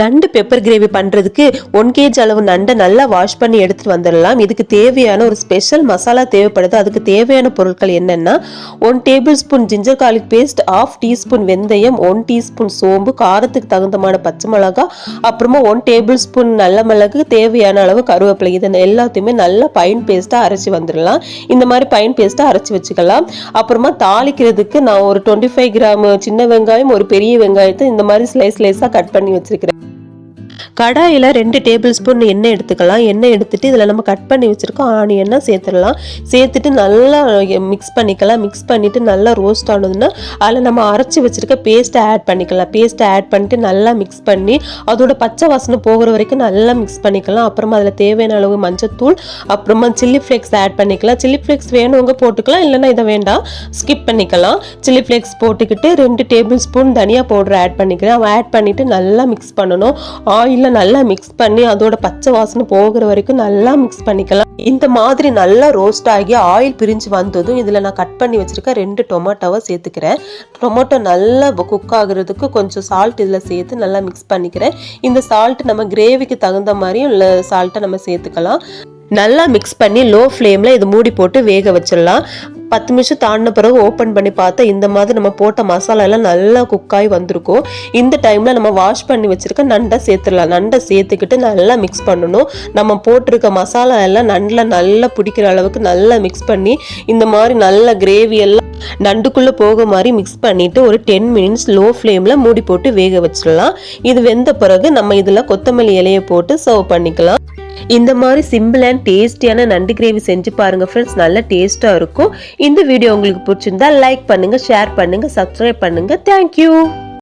நண்டு pepper gravy பண்ணுறதுக்கு one KG அளவு நண்டை நல்லா வாஷ் பண்ணி எடுத்துகிட்டு வந்துடலாம். இதுக்கு தேவையான ஒரு ஸ்பெஷல் மசாலா தேவைப்படுது. அதுக்கு தேவையான பொருட்கள் என்னென்னா one tablespoon ginger garlic paste half teaspoon வெந்தயம் ஒன் டீஸ்பூன் சோம்பு காரத்துக்கு தகுந்தமான பச்சை மிளகா அப்புறமா ஒன் டேபிள் ஸ்பூன் நல்ல மிளகு தேவையான அளவு கருவேப்பிலை. இது எல்லாத்தையுமே நல்லா பைன் பேஸ்ட்டாக அரைச்சி வந்துடலாம். இந்த மாதிரி பைன் பேஸ்ட்டாக அரைச்சி வச்சுக்கலாம். அப்புறமா தாளிக்கிறதுக்கு நான் ஒரு டுவெண்ட்டி ஃபைவ் கிராம் சின்ன வெங்காயம் ஒரு பெரிய வெங்காயத்தை இந்த மாதிரி ஸ்லைஸ் ஸ்லைஸாக கட் பண்ணி வச்சுருக்கிறேன். கடாயில் ரெண்டு டேபிள் ஸ்பூன் எண்ணெய் எடுத்துக்கலாம். எண்ணெய் எடுத்துட்டு இதில் நம்ம கட் பண்ணி வச்சுருக்கோம் ஆனியனாக சேர்த்துடலாம். சேர்த்துட்டு நல்லா மிக்ஸ் பண்ணிக்கலாம். மிக்ஸ் பண்ணிவிட்டு நல்லா ரோஸ்ட் ஆனதுன்னா அதில் நம்ம அரைச்சி வச்சுருக்க பேஸ்ட்டை ஆட் பண்ணிக்கலாம். பேஸ்ட்டை ஆட் பண்ணிட்டு நல்லா மிக்ஸ் பண்ணி அதோட பச்சை வாசனை போகிற வரைக்கும் நல்லா மிக்ஸ் பண்ணிக்கலாம். அப்புறமா அதில் தேவையான அளவு மஞ்சத்தூள் அப்புறமா சில்லி ஃப்ளேக்ஸ் ஆட் பண்ணிக்கலாம். சில்லி ஃப்ளேக்ஸ் வேணுங்க போட்டுக்கலாம். இல்லைன்னா இதை வேண்டாம். ஸ்கிப் பண்ணிக்கலாம். சில்லி ஃப்ளேக்ஸ் போட்டுக்கிட்டு ரெண்டு டேபிள் ஸ்பூன் தனியா பவுடர் ஆட் பண்ணிக்கிறேன். ஆட் பண்ணிவிட்டு நல்லா மிக்ஸ் பண்ணணும். ஆயிலில் நல்லா மிக்ஸ் பண்ணி அதோட பச்சை வாசனை போகிற வரைக்கும் நல்லா மிக்ஸ் பண்ணிக்கலாம். இந்த மாதிரி நல்லா ரோஸ்ட் ஆகி ஆயில் பிரிஞ்சு வந்ததும் இதில் நான் கட் பண்ணி வச்சுருக்கேன் ரெண்டு டொமேட்டோவை சேர்த்துக்கிறேன். டொமேட்டோ நல்லா குக் ஆகுறதுக்கு கொஞ்சம் சால்ட் இதில் சேர்த்து நல்லா மிக்ஸ் பண்ணிக்கிறேன். இந்த சால்ட் நம்ம கிரேவிக்கு தகுந்த மாதிரியும் சால்ட்டை நம்ம சேர்த்துக்கலாம். நல்லா மிக்ஸ் பண்ணி லோ ஃப்ளேமில் இது மூடி போட்டு வேக வச்சிடலாம். பத்து நிமிஷம் தாண்டின பிறகு ஓப்பன் பண்ணி பார்த்தா இந்த மாதிரி நம்ம போட்ட மசாலா எல்லாம் நல்லா குக்காகி வந்திருக்கும். இந்த டைமில் நம்ம வாஷ் பண்ணி வச்சிருக்க நண்டை சேர்த்துடலாம். நண்டை சேர்த்துக்கிட்டு நல்லா மிக்ஸ் பண்ணணும். நம்ம போட்டிருக்க மசாலா எல்லாம் நண்டில் நல்லா பிடிக்கிற அளவுக்கு நல்லா மிக்ஸ் பண்ணி இந்த மாதிரி நல்ல கிரேவி எல்லாம் நண்டுக்குள்ளே போக மாதிரி மிக்ஸ் பண்ணிட்டு ஒரு டென் மினிட்ஸ் லோ ஃப்ளேமில் மூடி போட்டு வேக வச்சிடலாம். இது வெந்த பிறகு நம்ம இதில் கொத்தமல்லி இலையை போட்டு சர்வ் பண்ணிக்கலாம். இந்த மாதிரி சிம்பிள் அண்ட் டேஸ்டியான நண்டு கிரேவி செஞ்சு பாருங்க ஃப்ரெண்ட்ஸ் நல்ல டேஸ்ட்டாக இருக்கும். இந்த வீடியோ உங்களுக்கு பிடிச்சிருந்தா லைக் பண்ணுங்க ஷேர் பண்ணுங்க சப்ஸ்கிரைப் பண்ணுங்க. தேங்க்யூ